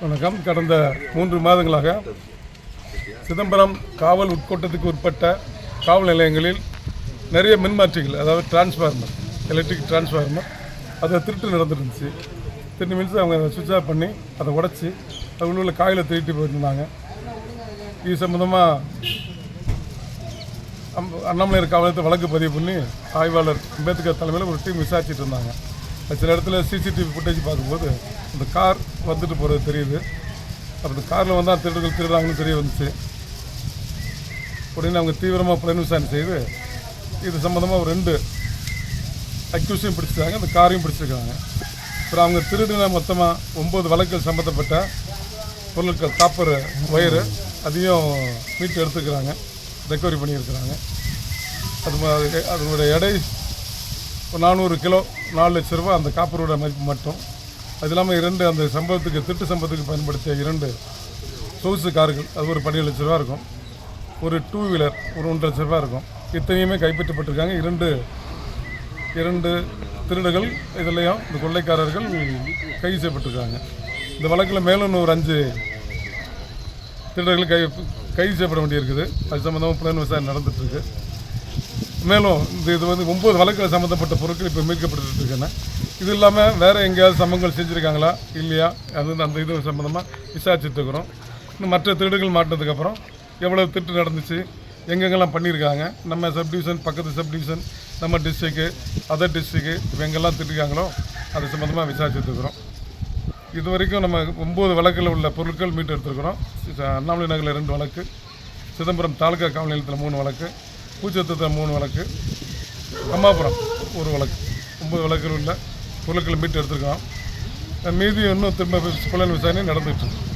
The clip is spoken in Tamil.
வணக்கம். கடந்த மூன்று மாதங்களாக சிதம்பரம் காவல் உட்கோட்டத்துக்கு உட்பட்ட காவல் நிலையங்களில் நிறைய மின்மாற்றிகள் அதாவது டிரான்ஸ்ஃபார்மர் எலக்ட்ரிக் டிரான்ஸ்ஃபார்மர் அதை திருட்டு நடந்துருந்துச்சு. திருட்டு மீன்ஸ் அவங்க அதை சுவிட்ச் ஆஃப் பண்ணி அதை உடச்சி அது உள்ள காயில் திருட்டு போயிருந்தாங்க. இது சம்மந்தமாக அண்ணாமலையார் காவலத்தை வழக்கு பதிவு பண்ணி ஆய்வாளர் அம்பேத்கர் தலைமையில் ஒரு டீம் விசாரிச்சுட்டு இருந்தாங்க. சில இடத்துல சிசிடிவி ஃபுட்டேஜ் பார்க்கும்போது அந்த கார் வந்துட்டு போகிறது தெரியுது. அப்போ இந்த காரில் வந்தால் திருடுகள் திருடுறாங்கன்னு தெரிய வந்துச்சு. உடனே அவங்க தீவிரமாக புலன் விசாரணை செய்து இது சம்மந்தமாக ஒரு ரெண்டு அக்யூஸையும் பிடிச்சிருக்காங்க அந்த காரையும் பிடிச்சிருக்காங்க. அப்புறம் அவங்க திருடின மொத்தமாக ஒம்பது வழக்குகள் சம்மந்தப்பட்ட பொருட்கள் காப்பர் ஒயரு அதையும் மீட்டு எடுத்துக்கிறாங்க. ரெக்கவரி பண்ணியிருக்கிறாங்க. அது அதனுடைய எடை ஒரு நானூறு கிலோ நாலு லட்ச ரூபா அந்த காப்பரோட மதிப்பு மட்டும். அது இல்லாமல் இரண்டு அந்த சம்பவத்துக்கு திட்டு சம்பவத்துக்கு பயன்படுத்திய இரண்டு சொகுசு கார்கள் அது ஒரு பன்னெண்டு லட்ச ரூபா இருக்கும். ஒரு டூ வீலர் ஒரு ஒன்றரை லட்ச ரூபா இருக்கும். இத்தனையுமே கைப்பற்றப்பட்டிருக்காங்க. இரண்டு இரண்டு திருடுகள் இதுலேயும் இந்த கொள்ளைக்காரர்கள் கைது செய்யப்பட்டிருக்காங்க. இந்த வழக்கில் மேலும் ஒரு அஞ்சு திருடர்கள் கை கைது செய்யப்பட வேண்டியிருக்குது. அது சம்மந்தமாக புலன் விசாரணை நடந்துட்டுருக்கு மேலும் இந்த இது வந்து ஒம்பது வழக்குகள் சம்மந்தப்பட்ட பொருட்கள் இப்போ மீட்கப்பட்டுருக்கேன் இது இல்லாமல் வேறு எங்கேயாவது சம்பவங்கள் செஞ்சுருக்காங்களா? இல்லையா? அது அந்த இது சம்மந்தமாக விசாரிச்சுட்டுருக்குறோம். இன்னும் மற்ற திருடுகள் மாட்டினதுக்கப்புறம் எவ்வளோ திருட்டு நடந்துச்சு எங்கெங்கெல்லாம் பண்ணியிருக்காங்க நம்ம சப்டிவிஷன் பக்கத்து சப்டிவிஷன் நம்ம டிஸ்ட்ரிக்கு அதர் டிஸ்ட்ரிக்கு இப்போ எங்கெல்லாம் திருட்டிருக்காங்களோ அது சம்மந்தமாக விசாரிச்சுட்டுருக்குறோம். இது வரைக்கும் நம்ம ஒம்பது வழக்கில் உள்ள பொருட்கள் மீட்டு எடுத்துருக்குறோம் அண்ணாமலை நகரில் ரெண்டு வழக்கு சிதம்பரம் தாலுகா காவல் நிலையத்தில் மூணு வழக்கு பூச்சத்தத்தில் மூணு வழக்கு அம்மாபுரம் ஒரு வழக்கு ஒம்பது வழக்கில் உள்ள பொருட்களை மீட்டு எடுத்துருக்கோம். மீதி இன்னும் திரும்ப புலன் விசாரணை நடந்துகிட்டு இருக்கு.